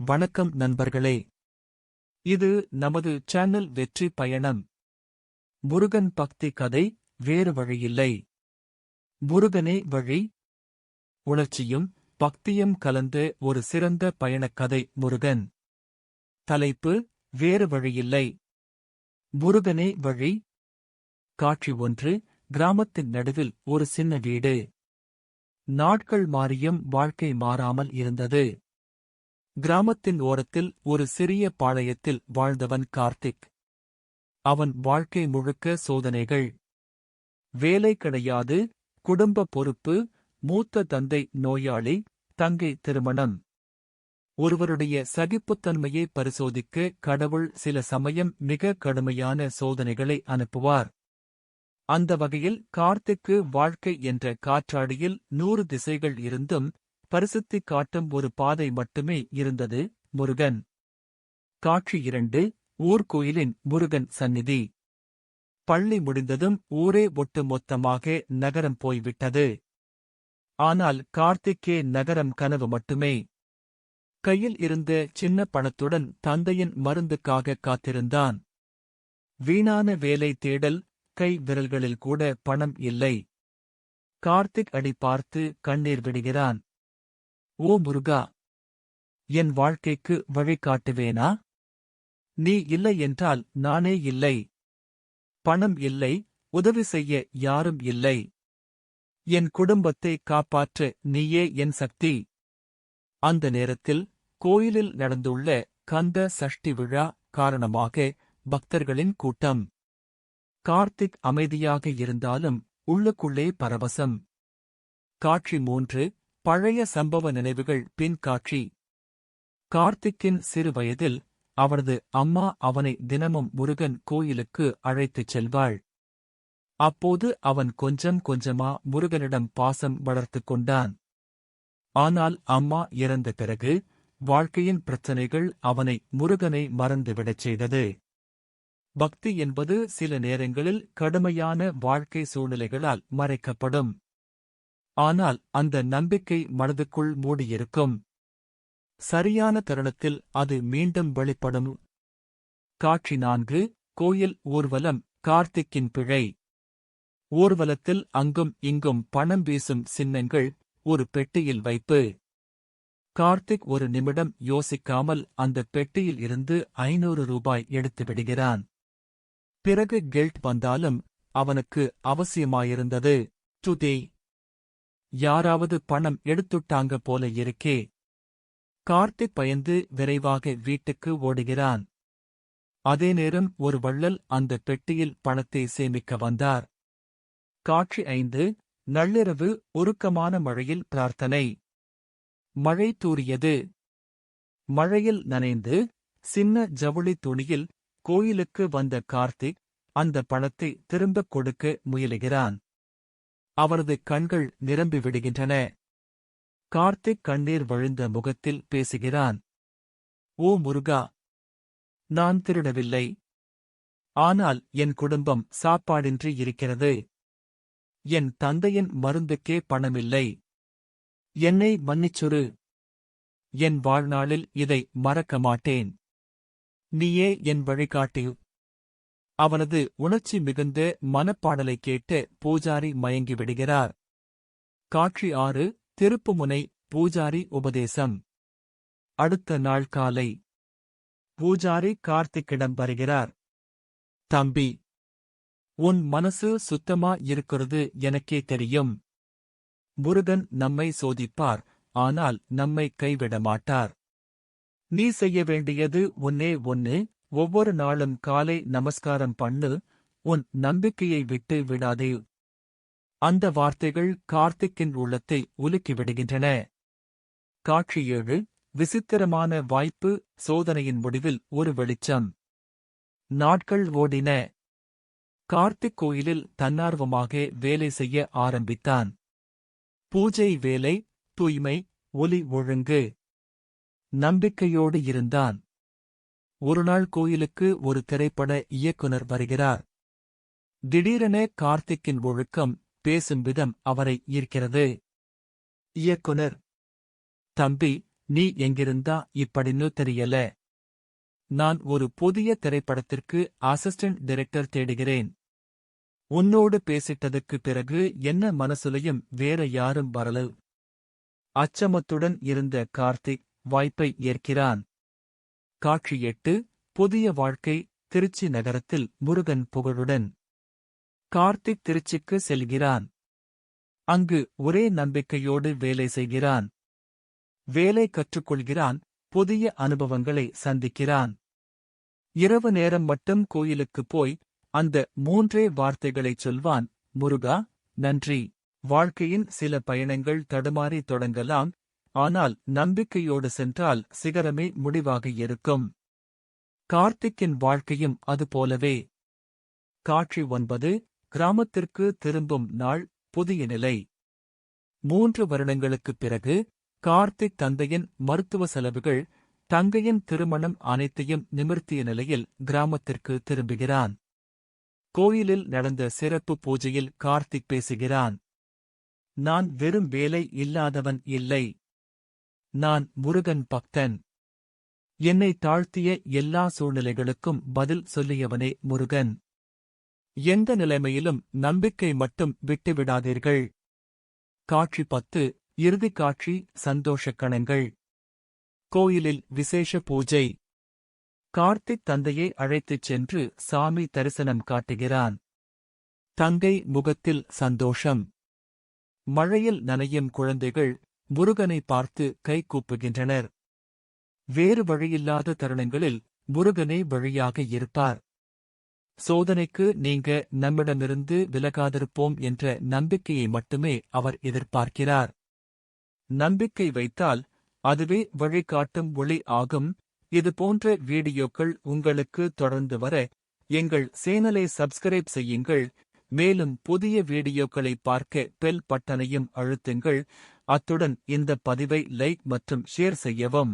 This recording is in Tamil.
வணக்கம் நண்பர்களே. இது நமது சேனல் வெற்றி பயணம். முருகன் பக்தி கதை வேறு வழியில்லை. முருகனே வழி. உணர்ச்சியும் பக்தியும் கலந்த ஒரு சிறந்த பயணக் கதை முருகன். தலைப்பு வேறு வழியில்லை. முருகனே வழி. காட்சி ஒன்று கிராமத்தின் நடுவில் ஒரு சின்ன வீடு. நாட்கள் மாறியும் வாழ்க்கை மாறாமல் இருந்தது. கிராமத்தின் ஓரத்தில் ஒரு சிறிய பாளையத்தில் வாழ்ந்தவன் கார்த்திக். அவன் வாழ்க்கை முழுக்க சோதனைகள். வேலை கிடையாது குடும்ப பொறுப்பு மூத்த தந்தை நோயாளி தங்கை திருமணம். ஒருவருடைய சகிப்புத்தன்மையை பரிசோதிக்க கடவுள் சில சமயம் மிக கடுமையான சோதனைகளை அனுப்புவார். அந்த வகையில் கார்த்திக்கு வாழ்க்கை என்ற காற்றாடியில் நூறு திசைகள் இருந்தும் பரிசுத்தி காட்டும் ஒரு பாதை மட்டுமே இருந்தது முருகன். காட்சி இரண்டு ஊர்கோயிலின் முருகன் சந்நிதி. பள்ளி முடிந்ததும் ஊரே ஒட்டுமொத்தமாக நகரம் போய்விட்டது. ஆனால் கார்த்திக்கே நகரம் கனவு மட்டுமே. கையில் இருந்த சின்ன பணத்துடன் தந்தையின் மருந்துக்காக காத்திருந்தான். வீணான வேலை தேடல் கை விரல்களில் கூட பணம் இல்லை. கார்த்திக் அடி பார்த்து கண்ணீர் விடுகிறான். ஓ முருகா என் வாழ்க்கைக்கு வழிகாட்டுவேனா? நீ இல்லை என்றால் நானே இல்லை. பணம் இல்லை உதவி செய்ய யாரும் இல்லை. என் குடும்பத்தை காப்பாற்ற நீயே என் சக்தி. அந்த நேரத்தில் கோயிலில் நடந்துள்ள கந்த சஷ்டி விழா காரணமாக பக்தர்களின் கூட்டம். கார்த்திக் அமைதியாக இருந்தாலும் உள்ளுக்குள்ளே பரவசம். காட்சி மூன்று பழைய சம்பவ நினைவுகள் பின் காட்சி. கார்த்திக்கின் சிறு வயதில் அவரது அம்மா அவனை தினமும் முருகன் கோயிலுக்கு அழைத்துச் செல்வாள். அப்போது அவன் கொஞ்சம் கொஞ்சமா முருகனிடம் பாசம் வளர்த்துக் கொண்டான். ஆனால் அம்மா இறந்த பிறகு வாழ்க்கையின் பிரச்சனைகள் அவனை முருகனை மறந்துவிடச் செய்தது. பக்தி என்பது சில நேரங்களில் கடுமையான வாழ்க்கை சூழ்நிலைகளால் மறைக்கப்படும். ஆனால் அந்த நம்பிக்கை மனதுக்குள் மூடியிருக்கும். சரியான தருணத்தில் அது மீண்டும் வெளிப்படும். காட்சி நான்கு கோயில் ஊர்வலம் கார்த்திக்கின் பிழை. ஊர்வலத்தில் அங்கும் இங்கும் பணம் வீசும் சின்னங்கள் ஒரு பெட்டியில் வைப்பு. கார்த்திக் ஒரு நிமிடம் யோசிக்காமல் அந்த பெட்டியில் இருந்து ஐநூறு ரூபாய் எடுத்து விடுகிறான். பிறகு கெல்ட் வந்தாலும் அவனுக்கு அவசியமாயிருந்தது டுதே யாராவது பணம் எடுத்துட்டாங்க போல இருக்கே. கார்த்திக் பயந்து விரைவாக வீட்டுக்கு ஓடுகிறான். அதே நேரம் ஒரு வள்ளல் அந்த பெட்டியில் பணத்தை சேமிக்க வந்தார். காட்சி ஐந்து நள்ளிரவு உருக்கமான மழையில் பிரார்த்தனை. மழை தூறியது. மழையில் நனைந்து சின்ன ஜவுளி துணியில் கோயிலுக்கு வந்த கார்த்திக் அந்த பணத்தை திரும்பக் கொடுக்க முயலுகிறான். அவரது கண்கள் நிரம்பி விடுகின்றன. கார்த்திக் கண்ணீர் வழிந்த முகத்தில் பேசுகிறான். ஓ முருகா நான் திருடவில்லை. ஆனால் என் குடும்பம் சாப்பாடின்றி இருக்கிறது. என் தந்தையின் மருந்துக்கே பணமில்லை. என்னை மன்னிச்சுரு. என் வாழ்நாளில் இதை மறக்க மாட்டேன். நீயே என் வழிகாட்டி. அவனது உணர்ச்சி மிகுந்த மனப்பாடலை கேட்டு பூஜாரி மயங்கி விடுகிறார் காட்சி ஆறு திருப்புமுனை பூஜாரி உபதேசம். அடுத்த நாள் காலை. பூஜாரி கார்த்திக்கிடம் வருகிறார். தம்பி உன் மனசு சுத்தமா இருக்கிறது எனக்கே தெரியும். முருகன் நம்மை சோதிப்பார் ஆனால் நம்மை கைவிட மாட்டார் நீ செய்ய வேண்டியது ஒன்னே ஒன்னு ஒவ்வொரு நாளும் காலை நமஸ்காரம் பண்ணு உன் நம்பிக்கையை விட்டு விடாதே. அந்த வார்த்தைகள் கார்த்திக்கின் உள்ளத்தை உலுக்கிவிடுகின்றன காட்சி ஏழு விசித்திரமான வாய்ப்பு சோதனையின் முடிவில் ஒரு வெளிச்சம். நாட்கள் ஓடின. கார்த்திக் கோயிலில் தன்னார்வமாக வேலை செய்ய ஆரம்பித்தான். பூஜை வேலை தூய்மை ஒலி ஒழுங்கு. நம்பிக்கையோடு இருந்தான். ஒருநாள் கோயிலுக்கு ஒரு திரைப்பட இயக்குனர் வருகிறார். திடீரென கார்த்திக்கின் ஒழுக்கம் பேசும் விதம் அவரை ஈர்க்கிறது. இயக்குனர் தம்பி நீ எங்கிருந்தா இப்படின்னு தெரியல. நான் ஒரு புதிய திரைப்படத்திற்கு அசிஸ்டன்ட் டைரக்டர் தேடுகிறேன். உன்னோடு பேசிட்டதுக்கு பிறகு என்ன மனசுலையும் வேற யாரும் வரல. அச்சமத்துடன் இருந்த கார்த்திக் வாய்ப்பை ஏற்கிறான். காட்சி எட்டு புதிய வாழ்க்கை திருச்சி நகரத்தில் முருகன் புகழுடன். கார்த்திக் திருச்சிக்கு செல்கிறான். அங்கு ஒரே நம்பிக்கையோடு வேலை செய்கிறான். வேலை கற்றுக்கொள்கிறான் புதிய அனுபவங்களை சந்திக்கிறான். இரவு நேரம் மட்டும் கோயிலுக்குப் போய் அந்த மூன்றே வார்த்தைகளைச் சொல்வான் முருகா நன்றி. வாழ்க்கையின் சில பயணங்கள் தடுமாறி தொடங்கலாம் ஆனால் நம்பிக்கையோடு சென்றால் சிகரமே முடிவாக இருக்கும். கார்த்திக்கின் வாழ்க்கையும் அதுபோலவே காட்சி ஒன்பது கிராமத்திற்கு திரும்பும் நாள் புதிய நிலை. மூன்று வருடங்களுக்குப் பிறகு கார்த்திக் தந்தையின் மருத்துவ செலவுகள் தங்கையின் திருமணம் அனைத்தையும் நிமிர்த்திய நிலையில் கிராமத்திற்கு திரும்புகிறான். கோயிலில் நடந்த சிறப்பு பூஜையில் கார்த்திக் பேசுகிறான். நான் வெறும் வேலை இல்லாதவன் இல்லை. நான் முருகன் பக்தன். என்னை தாழ்த்திய எல்லா சூழ்நிலைகளுக்கும் பதில் சொல்லியவனே முருகன். எந்த நிலைமையிலும் நம்பிக்கை மட்டும் விட்டுவிடாதீர்கள். காட்சி பத்து இறுதிக் காட்சி சந்தோஷக் கணங்கள். கோயிலில் விசேஷ பூஜை. கார்த்திக் தந்தையை அழைத்துச் சென்று சாமி தரிசனம் காட்டுகிறான். தங்கை முகத்தில் சந்தோஷம். மழையில் நனையும் குழந்தைகள் முருகனை பார்த்து கை கூப்புகின்றனர். வேறு வழியில்லாத தருணங்களில் முருகனே வழியாக இருப்பார். சோதனைக்கு நீங்க நம்மிடமிருந்து விலகாதிருப்போம் என்ற நம்பிக்கையை மட்டுமே அவர் எதிர்பார்க்கிறார். நம்பிக்கை வைத்தால் அதுவே வழிகாட்டும் ஒளி ஆகும். இதுபோன்ற வீடியோக்கள் உங்களுக்கு தொடர்ந்து வர எங்கள் சேனலை சப்ஸ்கிரைப் செய்யுங்கள். மேலும் புதிய வீடியோக்களை பார்க்க பெல் பட்டனையும் அழுத்துங்கள். அத்துடன் இந்த பதிவை லைக் மற்றும் ஷேர் செய்யவும்.